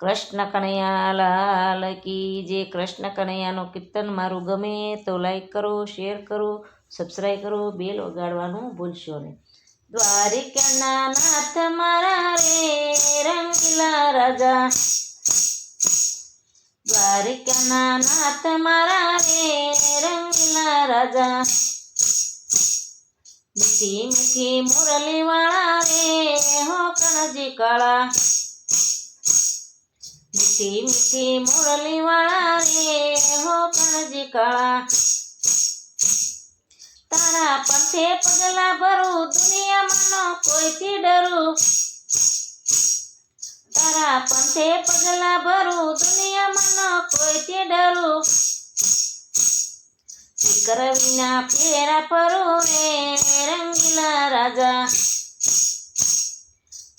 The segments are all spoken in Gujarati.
કૃષ્ણ કનૈયા લાલ કી જે કૃષ્ણ કનૈયાનો કીર્તન મારું ગમે તો લાઈક કરો શેર કરો સબસ્ક્રાઈબ કરો બેલ વગાડવાનું ભૂલશો નહીં. દ્વારિકાના નાથ મારા રે રંગીલા રાજા. દ્વારિકાના નાથ મારા રે રંગીલા રાજા. મીઠી મીઠી મુરલી વાળા રે હો કણજી કાળા. મીઠી મીઠી મુરલી વાળા રે, હો કણજી કાળા. તારા પંથે પગલા ભરું દુનિયામાં નો કોઈથી ડરું? તારા પંથે પગલા ભરું દુનિયામાં ન કોઈથી ડરું? ફિકર વિના ફેરા ફરું રે રંગીલા રાજા.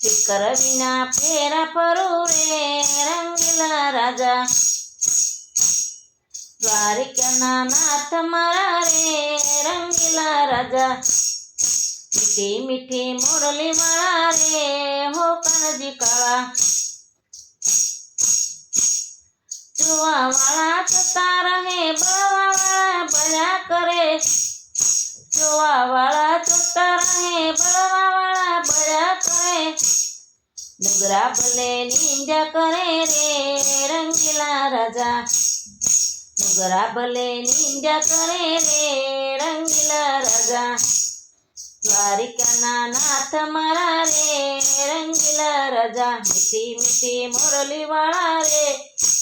ફિકર વિના ફેરા ફરું રે રંગીલા રાજા. દ્વારિકાના નાથ મારા રે, રંગીલા રાજા. મીઠી મીઠી મોરલી રે, હો કણજી કાળા. જોવા વાળા થતા રહે બળવા વાળા બળ્યા કરે. જોવા વાળા થતા રહે બળવા ડુગરા ભલે નિંજા કરે રે રંગીલા રાજા. ડુગરા ભલે નિંજા કરે રે રંગીલા રાજા. દ્વારિકાના નાથ મારા રે રંગીલા રાજા. મીઠી મીઠી મોરલી વાળા રે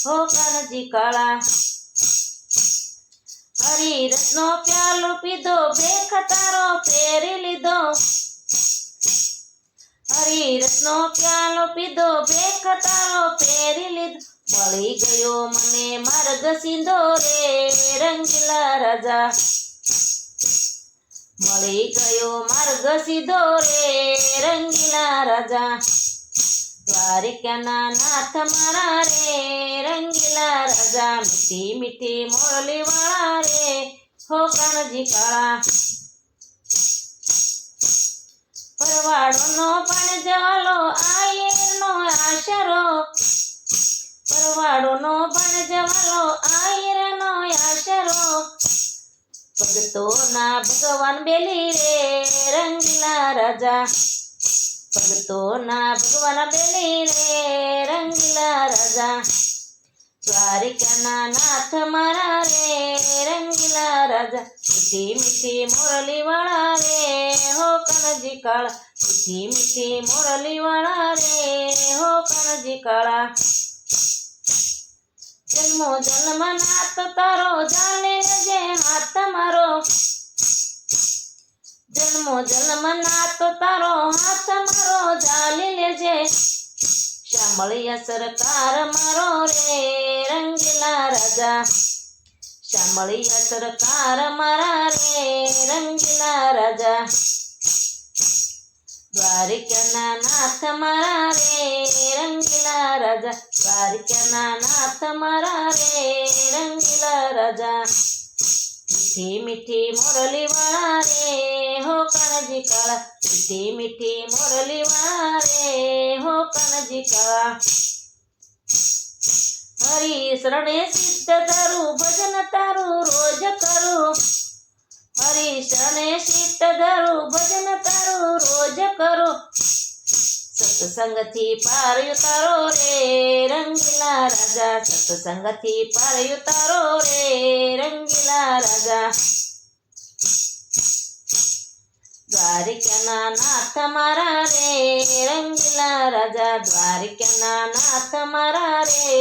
હો કાનજી કાળા. હરી રત્નો પ્યાલો પીધો બે ખતારો ફેરી લીધો. હરી પ્યાલો પીધો તારો ફેરી લીધો. મળી ગયો મને માર્ગ સીધો રે, રંગીલા રાજા. મળી ગયો માર્ગ સીધો રે, રંગીલા રાજા. દ્વારિકાના નાથ મારા રે, રંગીલા રાજા. મીઠી મીઠી મોરલી વાળા રે, હો કાનજી કાળા. પરવાડોનો પણ જવાલો આયરનો આશરો. પરવાડોનો પણ જવાલો આયરનો આશરો. ભગતોના ભગવાન બેલી રે રંગીલા રાજા. ભગતોના ભગવાન બેલી રે રંગીલા રાજા. દ્વારિકાના નાથ મારા રે રંગીલા રાજા. મીઠી મીઠી મોરલી વાળા રે હો કણજી કાળા મીઠી મીઠી મોરલી વાળા રે હો કણજી કાળા જન્મો જન્મ નાથ તારો જાણે જે હાથ મારો જન્મો જન્મ નાથ તારો હાથ મારો જાલી લેજે શામળિયા સરકાર મારો રે રંગીલા રાજા શામળિયા સરકાર મારા રે રંગીલા રાજા દ્વારિકાના નાથ મારા રે રંગીલા રાજા. દ્વારિકાના નાથ મારા રે રંગીલા રાજા. મીઠી મીઠી મોરલી વાળા રે હો કણજી કાળા. મીઠી મીઠી મોરલી વાળા રે હો કણજી કાળા. હરી શરણે સિદ્ધ તારું, ભજન તારું, રોજ કરું. હરી શરણે સિદ્ધ તારું ભજન તારું રોજ કરો સત્સંગથી પાર ઉતારો રે રંગીલા રાજા સત્સંગથી પાર ઉતારો રે રંગીલા રાજા દ્વારિકાના નાથ મારા રે રંગીલા રાજા દ્વારિકાના નાથ મારા રે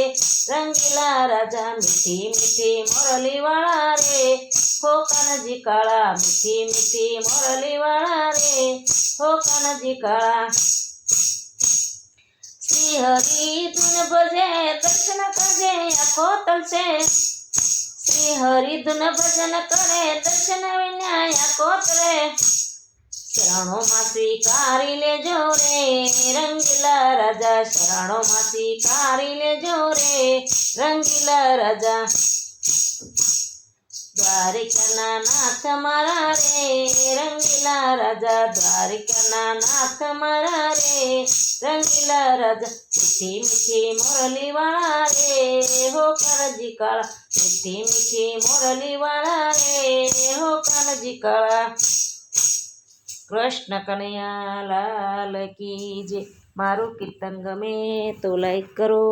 રંગીલા રાજા મીઠી મીઠી મોરલી વાળા રે હો કાનજી કાળા મીઠી મીઠી મોરલી વાળા રે હો કાનજી કાળા શ્રી હરિ ધુન ભજે દર્શન કરજે આખો તલશે શ્રી હરિ ધુન ભજન કરે દર્શન વિના આખો તરે શરણોમાં સ્વીકારી લેજો રે રંગીલા રાજા શરણોમાં સ્વીકારી લેજો રે રંગીલા રાજા દ્વારિકાના નાથ મારા રે રંગીલા રાજા દ્વારિકાના નાથ મારા રે રંગીલા રાજા મીઠી મીઠી મોરલી વાળા રે હો કાનજી કાળા મીઠી મીઠી મોરલી વાળા રે હો કાનજી કાળા કૃષ્ણ કનૈયા લાલ કી જય મારું કીર્તન ગમે તો લાઈક કરો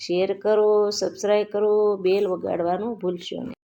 શેર કરો સબસ્ક્રાઈબ કરો બેલ વગાડવાનું ભૂલશો નહીં